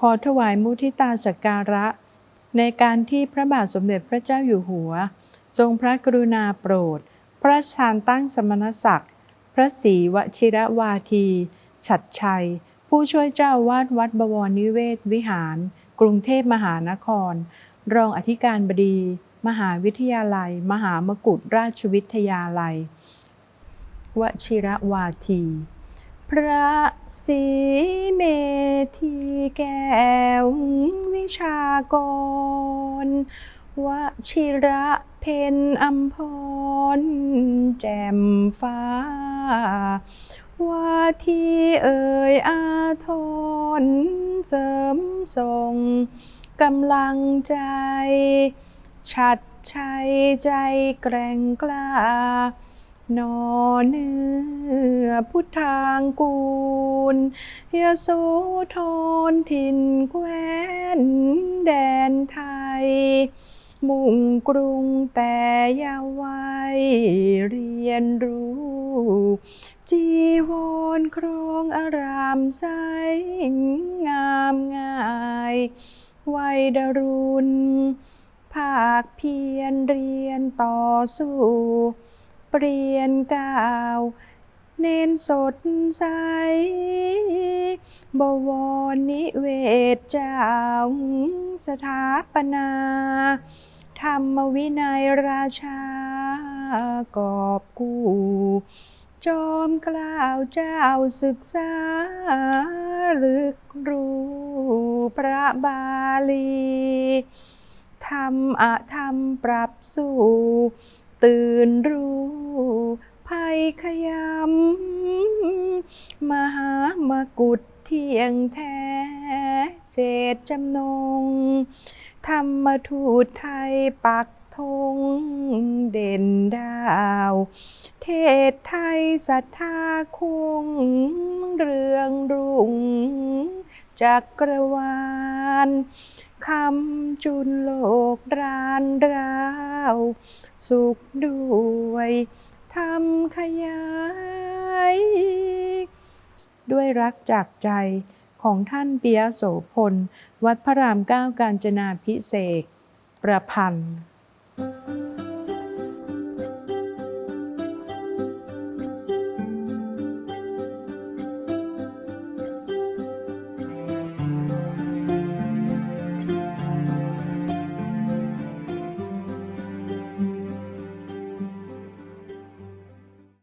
ขอถวายมุทิตาสักการะ ในการที่พระบาทสมเด็จพระเจ้าอยู่หัว ทรงพระกรุณาโปรด พระชานตั้งสมณศักดิ์ พระศรีวชิรวาที ฉัดชัย ผู้ช่วยเจ้าอาวาดวัดบวรนิเวศวิหาร กรุงเทพมหานคร รองอธิการบดี มหาวิทยาลัย มหามกุฏราชวิทยาลัย วชิรวาที พระศรีเมธีแก้ววิชากรวชิระเพนอัมพร แจ่มฟ้า ว่าที่เอ่ยอาทรเสริมส่งกำลังใจ ชัดชัยใจแกร่งกล้า นอเนื้อพุทธางกูลยโสธรถิ่นแคว้นแดนไทย มุ่งกรุงแต่ยาว์วัยเรียนรู้ จีวรครองอารามใสงามง่ายวัยดรุณ ภาคเพียรเรียนต่อสู้ เปลี่ยนก้าวเน้นสดใส บวรนิเวศเจ้าสถาปนา ธรรมวินัยราชากอบกู้จอมเกล้าวเจ้าศึกษาลึกรู้พระบาลีทำอะธรรมปรับสู่ ตื่นรู้ภัยขยำมหามกุฏเที่ยงแท้ เจตจำนง ธรรมทูตไทยปักธงเด่นดาว เทศไทยศรัทธาคง เรืองรุ่งจักรวาล คำจุนโลกรานราว สุขด้วยทำขยาย ด้วยรักจากใจของท่านเปียโสพล วัดพระรามเก้ากาญจนาพิเศษ ประพันธ์